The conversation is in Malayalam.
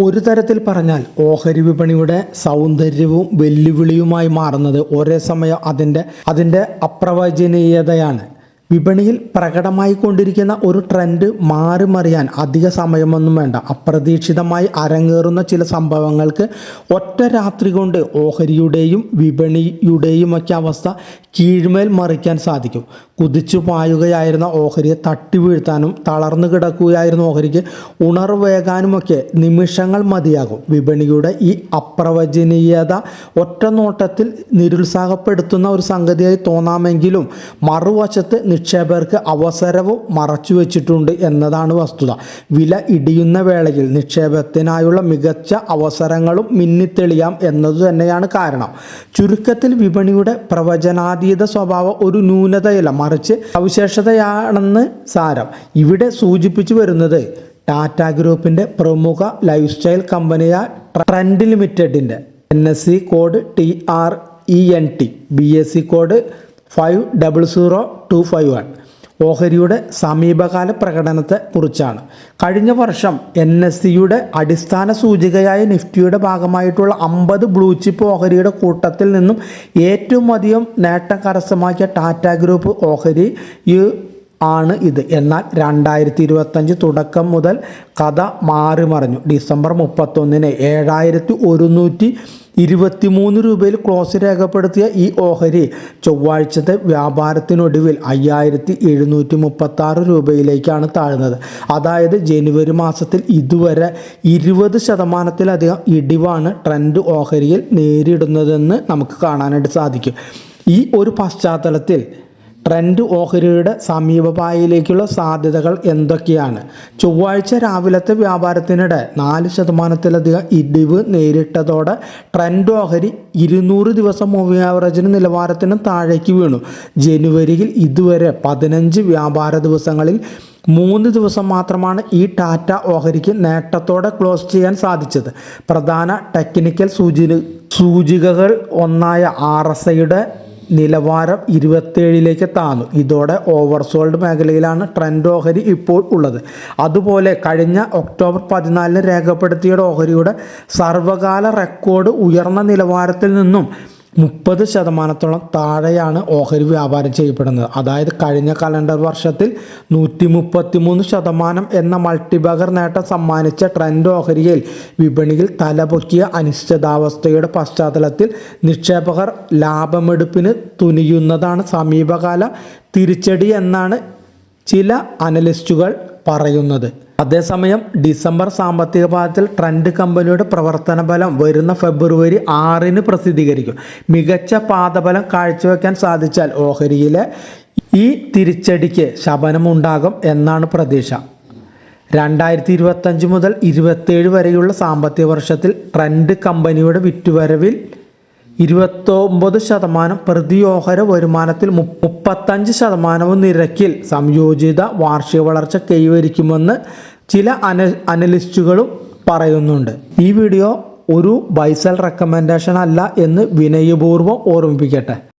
ഒരു തരത്തിൽ പറഞ്ഞാൽ ഓഹരി വിപണിയുടെ സൗന്ദര്യവും വെല്ലുവിളിയുമായി മാറുന്നത് ഒരേ സമയം അതിന്റെ അതിന്റെ അപ്രവചനീയതയാണ്. വിപണിയിൽ പ്രകടമായി കൊണ്ടിരിക്കുന്ന ഒരു ട്രെൻഡ് മാറി മറിയാൻ അധിക സമയമൊന്നും വേണ്ട. അപ്രതീക്ഷിതമായി അരങ്ങേറുന്ന ചില സംഭവങ്ങൾക്ക് ഒറ്റ രാത്രി കൊണ്ട് ഓഹരിയുടെയും വിപണിയുടെയും ഒക്കെ അവസ്ഥ കീഴ്മേൽ മറിക്കാൻ സാധിക്കും. കുതിച്ചു പായുകയായിരുന്ന ഓഹരിയെ തട്ടി വീഴ്ത്താനും തളർന്നു കിടക്കുകയായിരുന്ന ഓഹരിക്ക് ഉണർവേകാനുമൊക്കെ നിമിഷങ്ങൾ മതിയാകും. വിപണിയുടെ ഈ അപ്രവചനീയത ഒറ്റ നോട്ടത്തിൽ നിരുത്സാഹപ്പെടുത്തുന്ന ഒരു സംഗതിയായി തോന്നാമെങ്കിലും മറുവശത്ത് നിക്ഷേപകർക്ക് അവസരവും മറച്ചു വെച്ചിട്ടുണ്ട് എന്നതാണ് വസ്തുത. വില ഇടിയുന്ന വേളയിൽ നിക്ഷേപത്തിനായുള്ള മികച്ച അവസരങ്ങളും മിന്നിത്തെളിയാം എന്നതു തന്നെയാണ് കാരണം. ചുരുക്കത്തിൽ വിപണിയുടെ പ്രവചനാതീത സ്വഭാവം ഒരു ന്യൂനതയല്ല മറിച്ച് സവിശേഷതയാണെന്ന് സാരം. ഇവിടെ സൂചിപ്പിച്ചു വരുന്നത് ടാറ്റ ഗ്രൂപ്പിന്റെ പ്രമുഖ ലൈഫ് സ്റ്റൈൽ കമ്പനിയായ ട്രെൻഡ് ലിമിറ്റഡിന്റെ N S C code T R E N T B S C code five double zero two five one ഓഹരിയുടെ സമീപകാല പ്രകടനത്തെ കുറിച്ചാണ് കഴിഞ്ഞ വർഷം എൻ എസ് സിയുടെ അടിസ്ഥാന സൂചികയായ നിഫ്റ്റിയുടെ ഭാഗമായിട്ടുള്ള അമ്പത് ബ്ലൂ ചിപ്പ് ഓഹരിയുടെ കൂട്ടത്തിൽ നിന്നും ഏറ്റവും അധികം നേട്ടം കരസ്ഥമാക്കിയ ടാറ്റ ഗ്രൂപ്പ് ഓഹരി ആണ് ഇത്. എന്നാൽ രണ്ടായിരത്തി ഇരുപത്തഞ്ച് തുടക്കം മുതൽ കഥ മാറി മറിഞ്ഞു ഡിസംബർ മുപ്പത്തൊന്നിന് ഏഴായിരത്തി ഒരുന്നൂറ്റി ഇരുപത്തിമൂന്ന് രൂപയിൽ ക്ലോസ് രേഖപ്പെടുത്തിയ ഈ ഓഹരി ചൊവ്വാഴ്ചത്തെ വ്യാപാരത്തിനൊടുവിൽ അയ്യായിരത്തി എഴുന്നൂറ്റി മുപ്പത്തി രൂപയിലേക്കാണ് താഴ്ന്നത്. അതായത് ജനുവരി മാസത്തിൽ ഇതുവരെ ഇരുപത് ശതമാനത്തിലധികം ഇടിവാണ് ട്രെൻഡ് ഓഹരിയിൽ നേരിടുന്നതെന്ന് നമുക്ക് കാണാനായിട്ട് സാധിക്കും. ഈ ഒരു പശ്ചാത്തലത്തിൽ ട്രെൻഡ് ഓഹരിയുടെ സമീപപായിലേക്കുള്ള സാധ്യതകൾ എന്തൊക്കെയാണ്? ചൊവ്വാഴ്ച രാവിലത്തെ വ്യാപാരത്തിനിടെ നാല് ശതമാനത്തിലധികം ഇടിവ് നേരിട്ടതോടെ ട്രെൻഡ് ഓഹരി ഇരുന്നൂറ് ദിവസം മൂവിംഗ് ആവറേജിന് നിലവാരത്തിന് താഴേക്ക് വീണു. ജനുവരിയിൽ ഇതുവരെ പതിനഞ്ച് വ്യാപാര ദിവസങ്ങളിൽ മൂന്ന് ദിവസം മാത്രമാണ് ഈ ടാറ്റ ഓഹരിക്ക് നേട്ടത്തോടെ ക്ലോസ് ചെയ്യാൻ സാധിച്ചത്. പ്രധാന ടെക്നിക്കൽ സൂചി സൂചികകൾ ഒന്നായ ആർ എസ് ഐയുടെ നിലവാരം ഇരുപത്തേഴിലേക്ക് താന്നു. ഇതോടെ ഓവർസോൾഡ് മേഖലയിലാണ് ട്രെൻഡ് ഓഹരി ഇപ്പോൾ ഉള്ളത്. അതുപോലെ കഴിഞ്ഞ ഒക്ടോബർ പതിനാലിന് രേഖപ്പെടുത്തിയ ഓഹരിയുടെ സർവകാല റെക്കോർഡ് ഉയർന്ന നിലവാരത്തിൽ നിന്നും മുപ്പത് ശതമാനത്തോളം താഴെയാണ് ഓഹരി വ്യാപാരം ചെയ്യപ്പെടുന്നത്. അതായത് കഴിഞ്ഞ കലണ്ടർ വർഷത്തിൽ നൂറ്റി മുപ്പത്തി മൂന്ന് ശതമാനം എന്ന മൾട്ടിബാഗർ നേട്ടം സമ്മാനിച്ച ട്രെൻഡ് ഓഹരിയിൽ വിപണിയിൽ തലപൊക്കിയ അനിശ്ചിതാവസ്ഥയുടെ പശ്ചാത്തലത്തിൽ നിക്ഷേപകർ ലാഭമെടുപ്പിന് തുനിയുന്നതാണ് സമീപകാല തിരിച്ചടി എന്നാണ് ചില അനലിസ്റ്റുകൾ പറയുന്നത്. അതേസമയം ഡിസംബർ സാമ്പത്തിക പാദത്തിൽ ട്രെൻഡ് കമ്പനിയുടെ പ്രവർത്തന ഫലം വരുന്ന ഫെബ്രുവരി ആറിന് പ്രസിദ്ധീകരിക്കും. മികച്ച പാദഫലം കാഴ്ചവെക്കാൻ സാധിച്ചാൽ ഓഹരിയിലെ ഈ തിരിച്ചടിക്ക് ശമനമുണ്ടാകും എന്നാണ് പ്രതീക്ഷ. രണ്ടായിരത്തി ഇരുപത്തഞ്ച് മുതൽ ഇരുപത്തേഴ് വരെയുള്ള സാമ്പത്തിക വർഷത്തിൽ ട്രെൻഡ് കമ്പനിയുടെ വിറ്റുവരവിൽ ഇരുപത്തൊമ്പത് ശതമാനം പ്രതിയോഹര വരുമാനത്തിൽ മുപ്പത്തഞ്ച് ശതമാനവും നിരക്കിൽ സംയോജിത വാർഷിക വളർച്ച കൈവരിക്കുമെന്ന് ചില അന അനലിസ്റ്റുകളും പറയുന്നുണ്ട്. ഈ വീഡിയോ ഒരു ബൈസൽ റെക്കമെൻഡേഷൻ അല്ല എന്ന് വിനയപൂർവം ഓർമ്മിപ്പിക്കട്ടെ.